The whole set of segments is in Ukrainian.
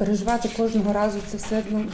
Переживати кожного разу це все ну,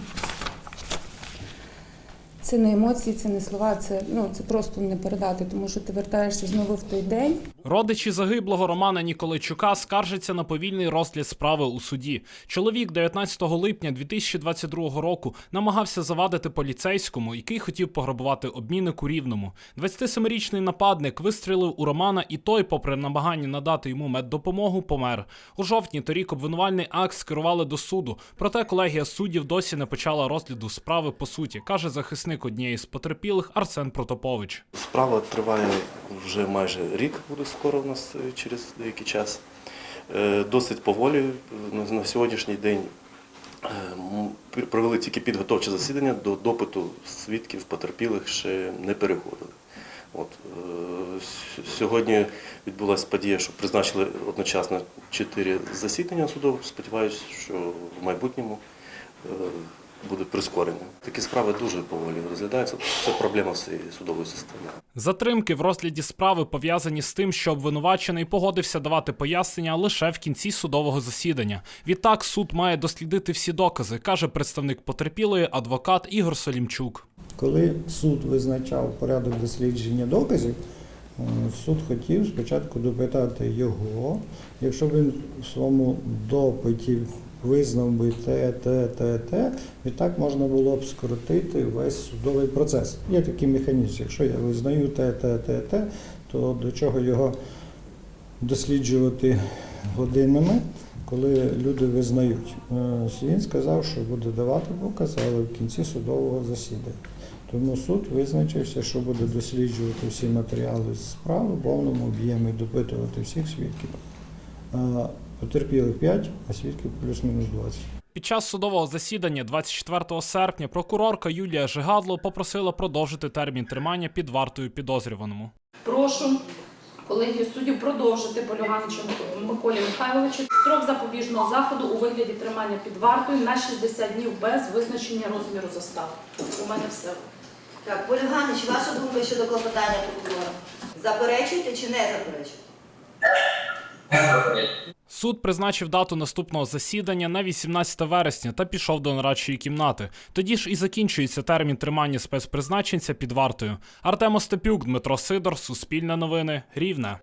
це не емоції, це не слова, це, ну, це просто не передати, тому що ти вертаєшся знову в той день. Родичі загиблого Романа Ніколайчука скаржаться на повільний розгляд справи у суді. Чоловік 19 липня 2022 року намагався завадити поліцейському, який хотів пограбувати обмінник у рівному. 27-річний нападник вистрілив у Романа, і той, попри намагання надати йому меддопомогу, помер. У жовтні торік обвинувальний акт скерували до суду. Проте колегія суддів досі не почала розгляду справи по суті, каже захисник однієї з потерпілих Арсен Протопович. Справа триває вже майже рік, буде скоро у нас е, через деякий час. Е, Досить поволі. На- сьогоднішній день е, провели тільки підготовче засідання до допиту свідків потерпілих ще не переходили. От, сьогодні відбулася подія, що призначили одночасно чотири засідання судових. Сподіваюся, що в майбутньому буде прискорення. Такі справи дуже поволі розглядаються. Це проблема всієї судової системи. Затримки в розгляді справи пов'язані з тим, що обвинувачений погодився давати пояснення лише в кінці судового засідання. Відтак суд має дослідити всі докази, каже представник потерпілої адвокат Ігор Солімчук. Коли суд визначав порядок дослідження доказів, е, суд хотів спочатку допитати його. Якщо він в своєму допиті визнав би те, те, те, те, відтак можна було б скоротити весь судовий процес. Є такий механізм. Якщо я визнаю те, те, те, те, то до чого його досліджувати годинами, коли люди визнають. Е, Він сказав, що буде давати показ, але в кінці судового засідання. Тому суд визначився, що буде досліджувати всі матеріали справи в повному об'ємі, допитувати всіх свідків. Потерпілих 5, а свідків плюс-мінус 20. Під час судового засідання 24 серпня прокурорка Юлія Жигадло попросила продовжити термін тримання під вартою підозрюваному. Прошу колегію суддів продовжити Полюганичу Миколі Михайловичу строк запобіжного заходу у вигляді тримання під вартою на 60 днів без визначення розміру застави. У мене все. Так, Полюганич, ваша думка щодо клопотання прокурора? Заперечуєте чи не заперечуєте? Суд призначив дату наступного засідання на 18 вересня та пішов до нарадчої кімнати. Тоді ж і закінчується термін тримання спецпризначенця під вартою. Артем Остапюк, Дмитро Сидор, Суспільне новини, Рівне.